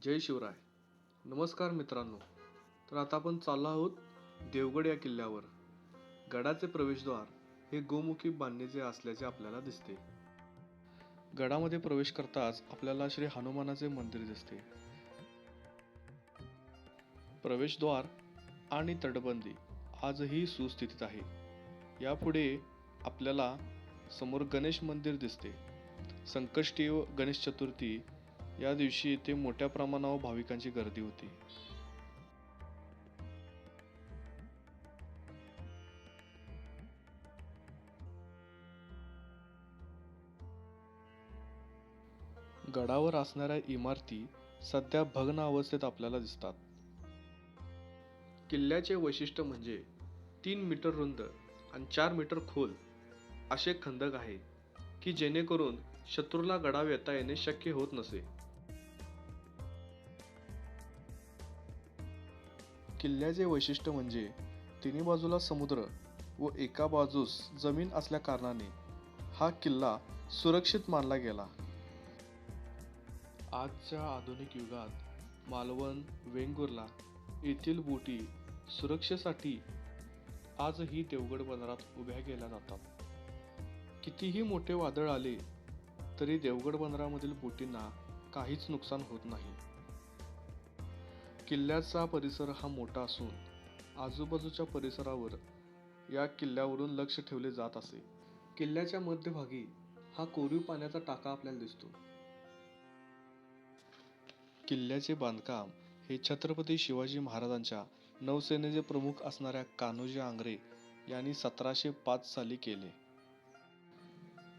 जय शिवराय. नमस्कार मित्रांनो. तर आता आपण चाललो आहोत देवगड या किल्ल्यावर. गडाचे प्रवेशद्वार हे गोमुखी बांधणीचे असल्याचे आपल्याला दिसते. गडामध्ये प्रवेश करताच आपल्याला श्री हनुमानाचे मंदिर दिसते. प्रवेशद्वार आणि तटबंदी आजही सुस्थितीत आहे. यापुढे आपल्याला समोर गणेश मंदिर दिसते. संकष्टी व गणेश चतुर्थी या दिवशी येथे मोठ्या प्रमाणावर भाविकांची गर्दी होती. गडावर असणाऱ्या इमारती सध्या भग्न अवस्थेत आपल्याला दिसतात. किल्ल्याचे वैशिष्ट्य म्हणजे तीन मीटर रुंद आणि चार मीटर खोल असे खंदक आहे की जेणेकरून शत्रूला गडाव येता येणे शक्य होत नसे. किल्ल्याचे वैशिष्ट्य म्हणजे तिन्ही बाजूला समुद्र व एका बाजूस जमीन असल्या कारणाने हा किल्ला सुरक्षित मानला गेला. आजच्या आधुनिक युगात मालवण वेंगुर्ला येथील बोटी सुरक्षेसाठी आजही देवगड बंदरात उभ्या केल्या जातात. कितीही मोठे वादळ आले तरी देवगड बंदरामधील बोटींना काहीच नुकसान होत नाही. किल्ल्याचा परिसर हा मोठा असून आजूबाजूच्या परिसरावर या किल्ल्यावरून लक्ष ठेवले जात असे. किल्ल्याच्या मध्यभागी हा कोरीव पाण्याचा टाका आपल्याला दिसतो. किल्ल्याचे बांधकाम हे छत्रपती शिवाजी महाराजांच्या नौसेनेचे प्रमुख असणाऱ्या कान्होजी आंग्रे यांनी सतराशे पाच साली केले.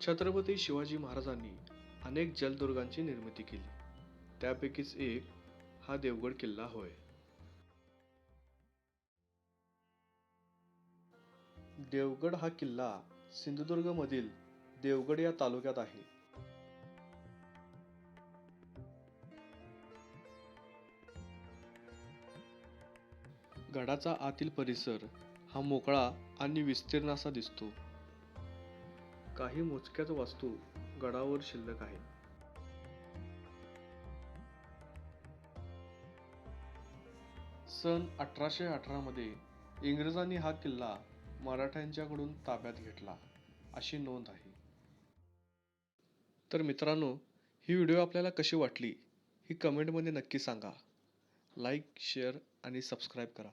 छत्रपती शिवाजी महाराजांनी अनेक जलदुर्गांची निर्मिती केली. त्यापैकीच एक हा देवगड किल्ला होय. देवगड हा किल्ला सिंधुदुर्ग मधील देवगड या तालुक्यात आहे. गडाचा आतील परिसर हा मोकळा आणि विस्तीर्ण असा दिसतो. काही मोजक्याच वास्तू गडावर शिल्लक आहेत सन अठराशे अठरामध्ये इंग्रजांनी हा किल्ला मराठ्यांच्याकडून ताब्यात घेतला अशी नोंद आहे. तर मित्रांनो ही व्हिडिओ आपल्याला कशी वाटली ही कमेंटमध्ये नक्की सांगा. लाईक शेअर आणि सबस्क्राईब करा.